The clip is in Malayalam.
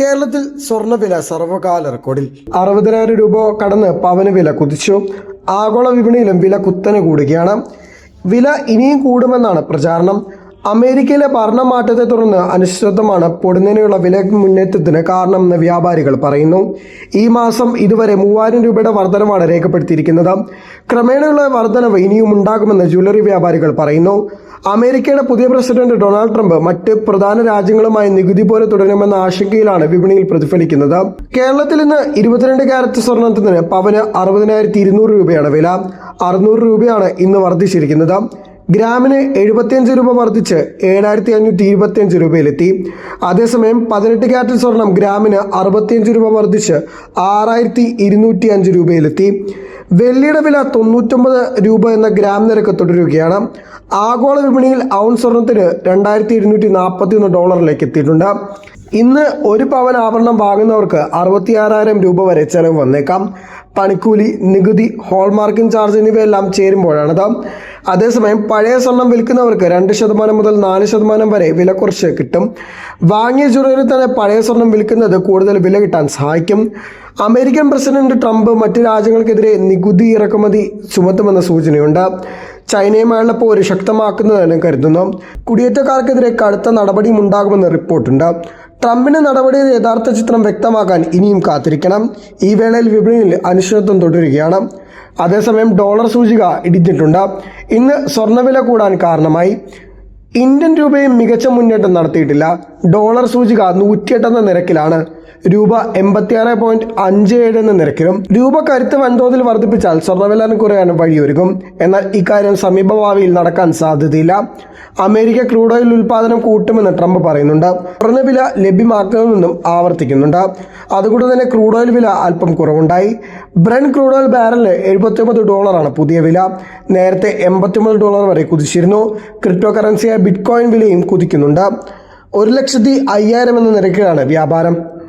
കേരളത്തിൽ സ്വർണവില സർവകാല റെക്കോർഡിൽ അറുപതിനായിരം രൂപ കടന്ന് പവന് വില കുതിച്ചു. ആഗോള വിപണിയിലും വില കുത്തനെ കൂടുകയാണ്. വില ഇനിയും കൂടുമെന്നാണ് പ്രചാരണം. അമേരിക്കയിലെ ഭരണമാറ്റത്തെ തുടർന്ന് അനിശ്ചിതത്വമാണ് പൊടുന്നതിനുള്ള വില മുന്നേറ്റത്തിന് കാരണമെന്ന് വ്യാപാരികൾ പറയുന്നു. ഈ മാസം ഇതുവരെ മൂവായിരം രൂപയുടെ വർധനമാണ് രേഖപ്പെടുത്തിയിരിക്കുന്നത്. ക്രമേണയുള്ള വർധനവ് ഇനിയും ഉണ്ടാകുമെന്ന് ജ്വല്ലറി വ്യാപാരികൾ പറയുന്നു. അമേരിക്കയുടെ പുതിയ പ്രസിഡന്റ് ഡൊണാൾഡ് ട്രംപ് മറ്റ് പ്രധാന രാജ്യങ്ങളുമായി നികുതി പോലെ തുടരുമെന്ന ആശങ്കയിലാണ് വിപണിയിൽ പ്രതിഫലിക്കുന്നത്. കേരളത്തിൽ ഇന്ന് ഇരുപത്തിരണ്ട് ക്യാരറ്റ് സ്വർണത്തിന് പവന് അറുപതിനായിരത്തി ഇരുന്നൂറ് രൂപയാണ് വില. അറുന്നൂറ് രൂപയാണ് ഇന്ന് വർദ്ധിച്ചിരിക്കുന്നത്. ഗ്രാമിന് എഴുപത്തിയഞ്ച് രൂപ വർദ്ധിച്ച് ഏഴായിരത്തി അഞ്ഞൂറ്റി ഇരുപത്തിയഞ്ച് രൂപയിലെത്തി. അതേസമയം പതിനെട്ട് ക്യാരറ്റ് സ്വർണം ഗ്രാമിന് അറുപത്തിയഞ്ച് രൂപ വർദ്ധിച്ച് ആറായിരത്തി ഇരുന്നൂറ്റി അഞ്ച് രൂപയിലെത്തി. വെള്ളിയുടെ വില തൊണ്ണൂറ്റൊമ്പത് രൂപ എന്ന ഗ്രാം നിരക്ക് തുടരുകയാണ്. ആഗോള വിപണിയിൽ ഔൺ സ്വർണത്തിന് രണ്ടായിരത്തി ഇരുന്നൂറ്റി നാൽപ്പത്തി ഒന്ന് ഡോളറിലേക്ക് എത്തിയിട്ടുണ്ട്. ഇന്ന് ഒരു പവൻ ആഭരണം വാങ്ങുന്നവർക്ക് അറുപത്തിയാറായിരം രൂപ വരെ ചെലവ് വന്നേക്കാം. പണിക്കൂലി നികുതി ഹോൾമാർക്കിംഗ് ചാർജ് എന്നിവയെല്ലാം ചേരുമ്പോഴാണത് അതേസമയം പഴയ സ്വർണം വിൽക്കുന്നവർക്ക് രണ്ട് ശതമാനം മുതൽ നാല് ശതമാനം വരെ വില കുറച്ച് കിട്ടും. വാങ്ങിയ ജ്വലറി തന്നെ പഴയ സ്വർണം വിൽക്കുന്നത് കൂടുതൽ വില കിട്ടാൻ സഹായിക്കും. അമേരിക്കൻ പ്രസിഡന്റ് ട്രംപ് മറ്റ് രാജ്യങ്ങൾക്കെതിരെ നികുതി ഇറക്കുമതി ചുമത്തുമെന്ന സൂചനയുണ്ട്. ചൈനയുമായുള്ള പോര് ശക്തമാക്കുന്നതെന്ന് കരുതുന്നു. കുടിയേറ്റക്കാർക്കെതിരെ കടുത്ത നടപടിയും ഉണ്ടാകുമെന്ന് റിപ്പോർട്ടുണ്ട്. ട്രംപിന്റെ നടപടിയുടെ യഥാർത്ഥ ചിത്രം വ്യക്തമാക്കാൻ ഇനിയും കാത്തിരിക്കണം. ഈ വേളയിൽ വിപണിയിൽ അനിശ്ചിതത്വം തുടരുകയാണ്. അതേസമയം ഡോളർ സൂചിക ഇടിഞ്ഞിട്ടുണ്ട്. ഇന്ന് സ്വർണവില കൂടാൻ കാരണമായി. ഇന്ത്യൻ രൂപയും മികച്ച മുന്നേറ്റം നടത്തിയിട്ടില്ല. ഡോളർ സൂചിക നൂറ്റിയെട്ടെന്ന നിരക്കിലാണ്. രൂപ എൺപത്തിയാറ് പോയിന്റ് അഞ്ച് ഏഴ് എന്ന നിരക്കിലും രൂപ കരുത്ത് വൻതോതിൽ വർദ്ധിപ്പിച്ചാൽ സ്വർണവില കുറയാൻ വഴിയൊരുക്കും. എന്നാൽ ഇക്കാര്യം സമീപഭാവിയിൽ നടക്കാൻ സാധ്യതയില്ല. അമേരിക്ക ക്രൂഡ് ഓയിൽ ഉൽപാദനം കൂട്ടുമെന്ന് ട്രംപ് പറയുന്നുണ്ട്. കുറഞ്ഞ വില ലഭ്യമാക്കുമെന്നും ആവർത്തിക്കുന്നുണ്ട്. അതുകൊണ്ട് തന്നെ ക്രൂഡ് ഓയിൽ വില അല്പം കുറവുണ്ടായി. ബ്രൺ ക്രൂഡ് ഓയിൽ ബാരലിന് എഴുപത്തിയൊമ്പത് ഡോളറാണ് പുതിയ വില. നേരത്തെ എൺപത്തിയൊമ്പത് ഡോളർ വരെ കുതിച്ചിരുന്നു. ക്രിപ്റ്റോ കറൻസിയായ ബിറ്റ്കോയിൻ വിലയും കുതിക്കുന്നുണ്ട്. ഒരു ലക്ഷത്തി അയ്യായിരം എന്ന നിരക്കിലാണ് വ്യാപാരം.